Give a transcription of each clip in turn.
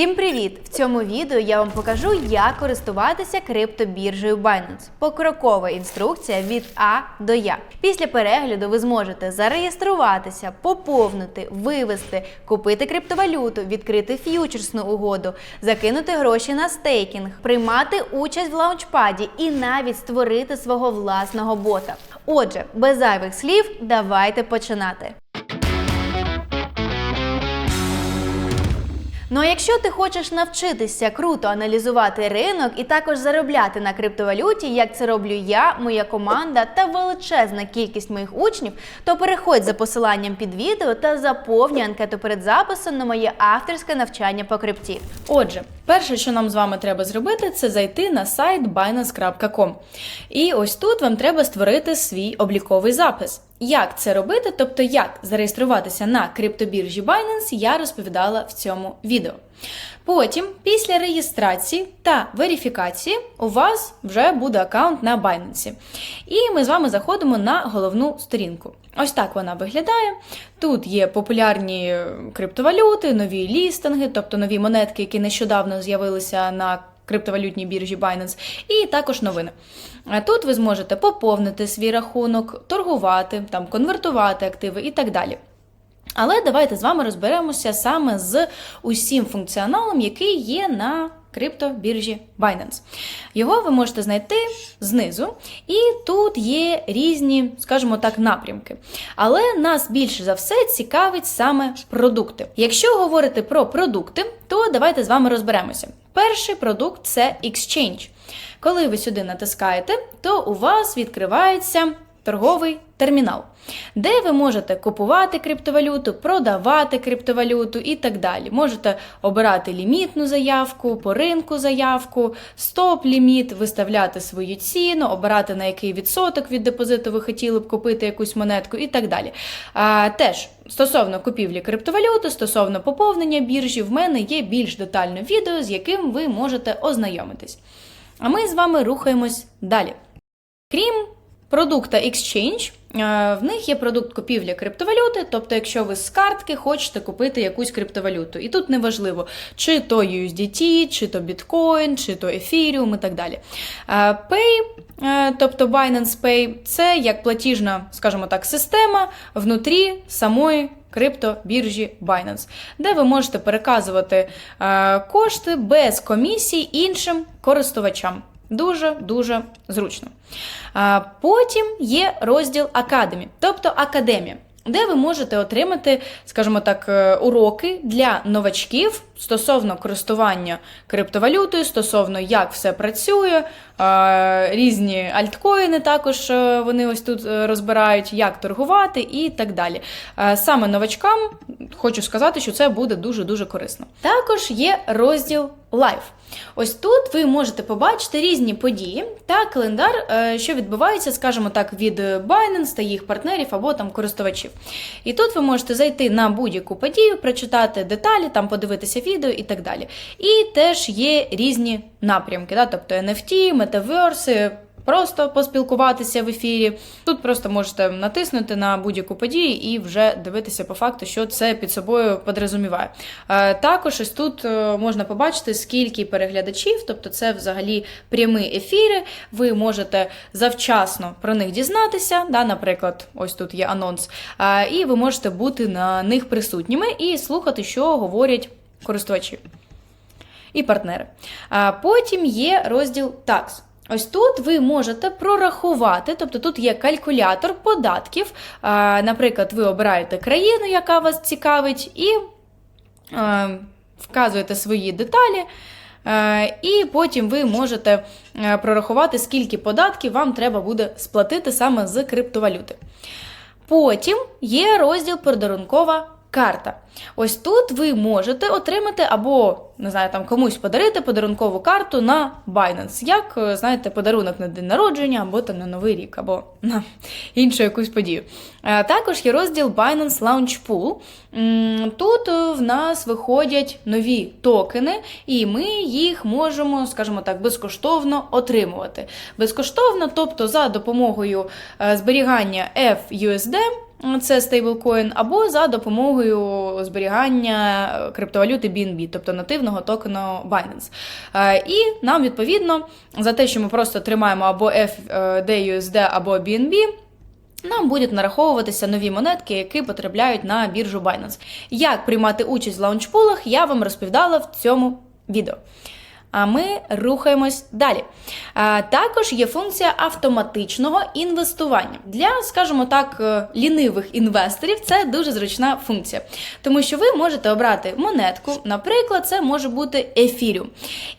Всім привіт! В цьому відео я вам покажу, як користуватися криптобіржею Binance. Покрокова інструкція від А до Я. Після перегляду ви зможете зареєструватися, поповнити, вивести, купити криптовалюту, відкрити ф'ючерсну угоду, закинути гроші на стейкінг, приймати участь в лаунчпаді і навіть створити свого власного бота. Отже, без зайвих слів, давайте починати. Ну а якщо ти хочеш навчитися круто аналізувати ринок і також заробляти на криптовалюті, як це роблю я, моя команда та величезна кількість моїх учнів, то переходь за посиланням під відео та заповнюй анкету перед записом на моє авторське навчання по крипті. Отже, перше, що нам з вами треба зробити, це зайти на сайт binance.com. І ось тут вам треба створити свій обліковий запис. Як це робити, тобто як зареєструватися на криптобіржі Binance, я розповідала в цьому відео. Потім, після реєстрації та верифікації, у вас вже буде аккаунт на Binance. І ми з вами заходимо на головну сторінку. Ось так вона виглядає. Тут є популярні криптовалюти, нові лістинги, тобто нові монетки, які нещодавно з'явилися на криптовалютній біржі Binance, і також новини. Тут ви зможете поповнити свій рахунок, торгувати, там, конвертувати активи і так далі. Але давайте з вами розберемося саме з усім функціоналом, який є на криптобіржі Binance. Його ви можете знайти знизу, і тут є різні, скажімо так, напрямки. Але нас більше за все цікавить саме продукти. Якщо говорити про продукти, то давайте з вами розберемося. Перший продукт це Exchange. Коли ви сюди натискаєте, то у вас відкривається торговий термінал, де ви можете купувати криптовалюту, продавати криптовалюту і так далі. Можете обирати лімітну заявку, по ринку заявку, стоп-ліміт, виставляти свою ціну, обирати на який відсоток від депозиту ви хотіли б купити якусь монетку і так далі. А, Теж стосовно купівлі криптовалюти, стосовно поповнення біржі, в мене є більш детальне відео, з яким ви можете ознайомитись. А ми з вами рухаємось далі. Крім продукта Exchange, е, в них є продукт купівлі криптовалюти, тобто, якщо ви з картки хочете купити якусь криптовалюту. І тут неважливо, чи то USDT, чи то Bitcoin, чи то Ethereum і так далі. Е, Pay, е, тобто Binance Pay, це як платіжна, скажімо так, система внутрі самої криптобіржі Binance, де ви можете переказувати кошти без комісій іншим користувачам. Дуже-дуже зручно. Потім є розділ Academy, тобто академія, де ви можете отримати, скажімо так, е, уроки для новачків стосовно користування криптовалютою, стосовно як все працює, різні альткоїни також е, вони ось тут е, розбирають, як торгувати і так далі. Саме новачкам хочу сказати, що це буде дуже-дуже корисно. Також є розділ Live. Ось тут ви можете побачити різні події та календар, е, що відбуваються, скажімо так, від Binance та їх партнерів або там користувачів. І тут ви можете зайти на будь-яку подію, прочитати деталі, там подивитися відео і так далі. І теж є різні напрямки, да? тобто NFT, метаверси. Просто поспілкуватися в ефірі. Тут просто можете натиснути на будь-яку подію і вже дивитися по факту, що це під собою подрозуміває. Е, також ось тут е, можна побачити, скільки переглядачів, тобто це взагалі прямі ефіри. Ви можете завчасно про них дізнатися. Да, Наприклад, ось тут є анонс, е, і ви можете бути на них присутніми і слухати, що говорять користувачі і партнери. А потім є розділ такс. Ось тут ви можете прорахувати, тобто тут є калькулятор податків. Наприклад, ви обираєте країну, яка вас цікавить, і вказуєте свої деталі. І потім ви можете прорахувати, скільки податків вам треба буде сплатити саме з криптовалюти. Потім є розділ подарункова карта. Ось тут ви можете отримати або, не знаю, там комусь подарити подарункову карту на Binance, як, е, знаєте, подарунок на день народження, або там на Новий рік, або на іншу якусь подію. Е, також є розділ Binance Launch Pool. Тут е, в нас виходять нові токени, і ми їх можемо, скажімо так, безкоштовно отримувати. Безкоштовно, тобто за допомогою зберігання FUSD це стейблкоін, або за допомогою зберігання е, криптовалюти BNB, тобто нативного токену Binance. Е, І нам відповідно за те, що ми просто тримаємо або FDUSD, або BNB, нам будуть нараховуватися нові монетки, які потрапляють на біржу Binance. Як приймати участь в лаунчпулах, я вам розповідала в цьому відео. А ми рухаємось далі. Також є функція автоматичного інвестування. Для, скажімо так, е, лінивих інвесторів це дуже зручна функція. Тому що ви можете обрати монетку, наприклад, це може бути ефіріум.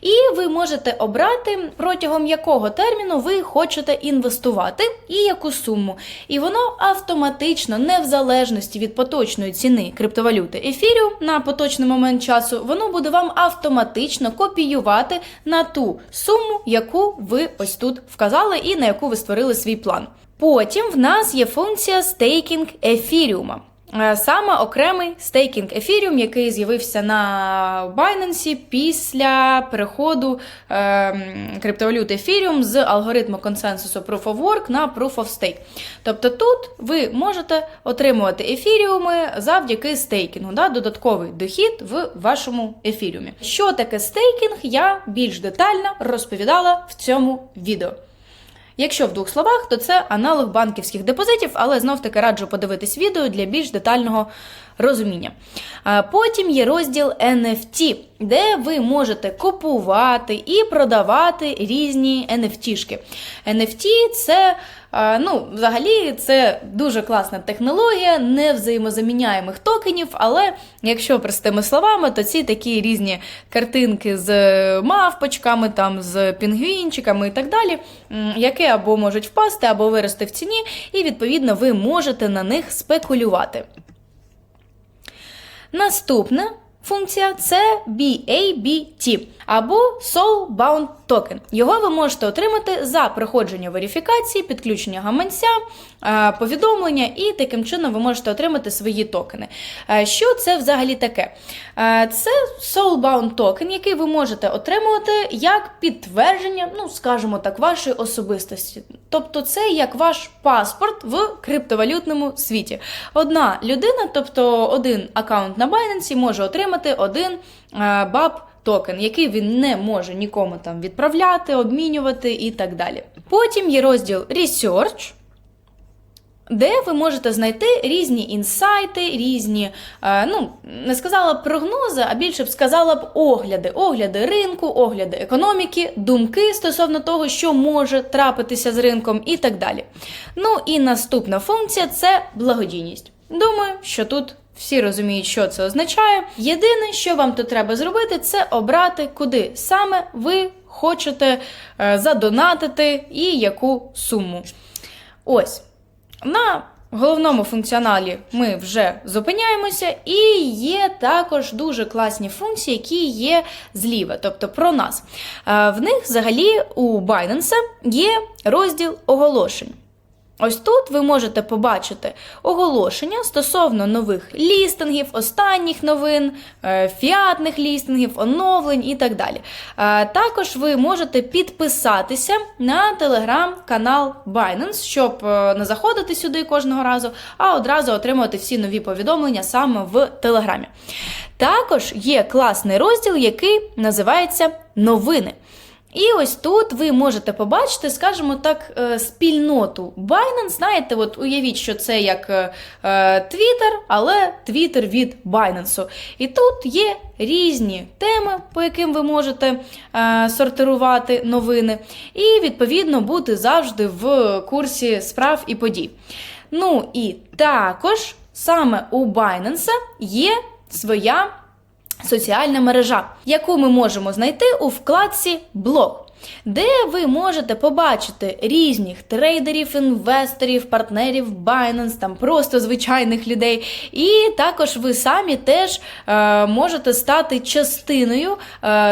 І ви можете обрати, протягом якого терміну ви хочете інвестувати і яку суму. І воно автоматично, не в залежності від поточної ціни криптовалюти ефіріум на поточний момент часу, воно буде вам автоматично копіювати на ту суму, яку ви ось тут вказали, і на яку ви створили свій план. Потім в нас є функція стейкінг ефіріума. Е, Саме окремий стейкінг ефіріум, який з'явився на Binance після переходу е, криптовалюти ефіріум з алгоритму консенсусу Proof of Work на Proof of Stake. Тобто тут ви можете отримувати ефіріуми завдяки стейкінгу, да, додатковий дохід в вашому ефіріумі. Що таке стейкінг, я більш детально розповідала в цьому відео. Якщо в двох словах, то це аналог банківських депозитів, але знов таки раджу подивитись відео для більш детального розуміння. Потім є розділ NFT, де ви можете купувати і продавати різні NFT-шки. NFT це. А, Ну, взагалі, це дуже класна технологія невзаємозаміняємих токенів, але якщо простими словами, то ці такі різні картинки з мавпочками, там, з пінгвінчиками і так далі, які або можуть впасти, або вирости в ціні, і відповідно ви можете на них спекулювати. Наступна функція це BABT або Soulbound Token. Його ви можете отримати за проходження верифікації, підключення гаманця, е, повідомлення, і таким чином ви можете отримати свої токени. Е, Що це взагалі таке? Е, Це Soulbound Token, який ви можете отримувати як підтвердження, ну скажімо так, вашої особистості. Тобто, це як ваш паспорт в криптовалютному світі. Одна людина, тобто один аккаунт на Binance, може отримати один BAB токен, який він не може нікому там відправляти, обмінювати і так далі. Потім є розділ Research. Де ви можете знайти різні інсайти, різні, е, ну не сказала б прогнози, а більше б сказала б огляди, огляди ринку, огляди економіки, думки стосовно того, що може трапитися з ринком, і так далі. Ну і наступна функція це благодійність. Думаю, що тут всі розуміють, що це означає. Єдине, що вам тут треба зробити, це обрати, куди саме ви хочете е, задонатити і яку суму. Ось. На головному функціоналі ми вже зупиняємося, і є також дуже класні функції, які є зліва, тобто про нас. Е, В них взагалі у Binance є розділ оголошень. Ось тут ви можете побачити оголошення стосовно нових лістингів, останніх новин, е, фіатних лістингів, оновлень і так далі. Е, Також ви можете підписатися на телеграм-канал Binance, щоб е, не заходити сюди кожного разу, а одразу отримувати всі нові повідомлення саме в Телеграмі. Також є класний розділ, який називається Новини. І ось тут ви можете побачити, скажімо так, е, спільноту Binance. Знаєте, от уявіть, що це як е, Twitter, але Twitter від Binance. І тут є різні теми, по яким ви можете е, сортирувати новини, і відповідно бути завжди в курсі справ і подій. Ну і також саме у Binance є своя соціальна мережа, яку ми можемо знайти у вкладці Блог. Де ви можете побачити різних трейдерів, інвесторів, партнерів Binance, там просто звичайних людей. І також ви самі теж е, можете стати частиною е,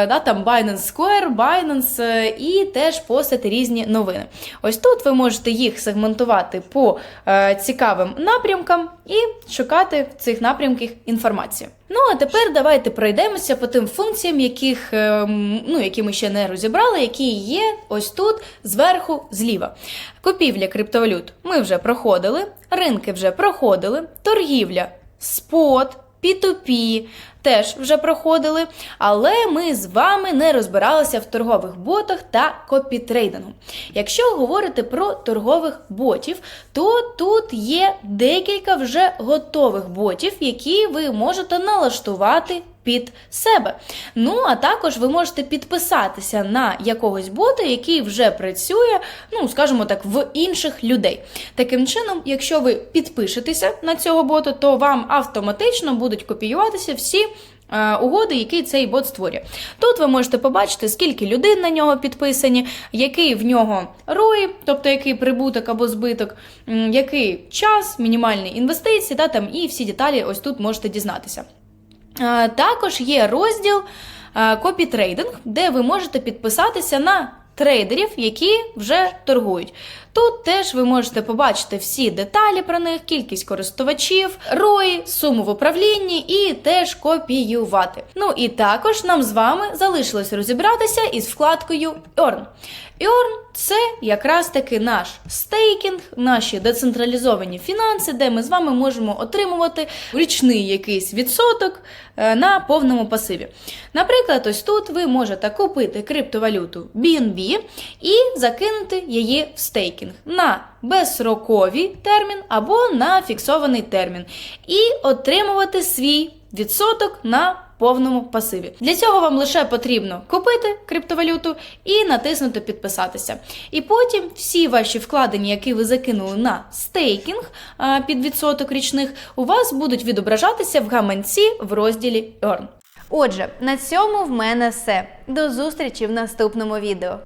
да, там Binance Square, Binance е, і теж постати різні новини. Ось тут ви можете їх сегментувати по е, цікавим напрямкам і шукати в цих напрямках інформацію. Ну а тепер давайте пройдемося по тим функціям, яких, ем, ну, які ми ще не розібрали, які є ось тут зверху зліва. Купівля криптовалют. Ми вже проходили, ринки вже проходили, торгівля, спот, P2P теж вже проходили, але ми з вами не розбиралися в торгових ботах та копітрейдингу. Якщо говорити про торгових ботів, то тут є декілька вже готових ботів, які ви можете налаштувати під себе. Ну, а також ви можете підписатися на якогось бота, який вже працює, ну, скажімо так, в інших людей. Таким чином, якщо ви підпишетеся на цього бота, то вам автоматично будуть копіюватися всі. е, Угоди, які цей бот створює. Тут ви можете побачити, скільки людей на нього підписані, який в нього ROI, тобто який прибуток або збиток, який час, мінімальні інвестиції, та, там, і всі деталі ось тут можете дізнатися. Е, Також є розділ е, копітрейдинг, де ви можете підписатися на трейдерів, які вже торгують. Тут теж ви можете побачити всі деталі про них, кількість користувачів, ROI, суму в управлінні і теж копіювати. Ну і також нам з вами залишилось розібратися із вкладкою Earn. Earn – це якраз таки наш стейкінг, наші децентралізовані фінанси, де ми з вами можемо отримувати річний якийсь відсоток е, на повному пасиві. Наприклад, ось тут ви можете купити криптовалюту BNB і закинути її в стейкінг на безсроковий термін або на фіксований термін, і отримувати свій відсоток на повному пасиві. Для цього вам лише потрібно купити криптовалюту і натиснути підписатися. І потім всі ваші вкладення, які ви закинули на стейкінг під відсоток річних, у вас будуть відображатися в гаманці в розділі Earn. Отже, на цьому в мене все. До зустрічі в наступному відео.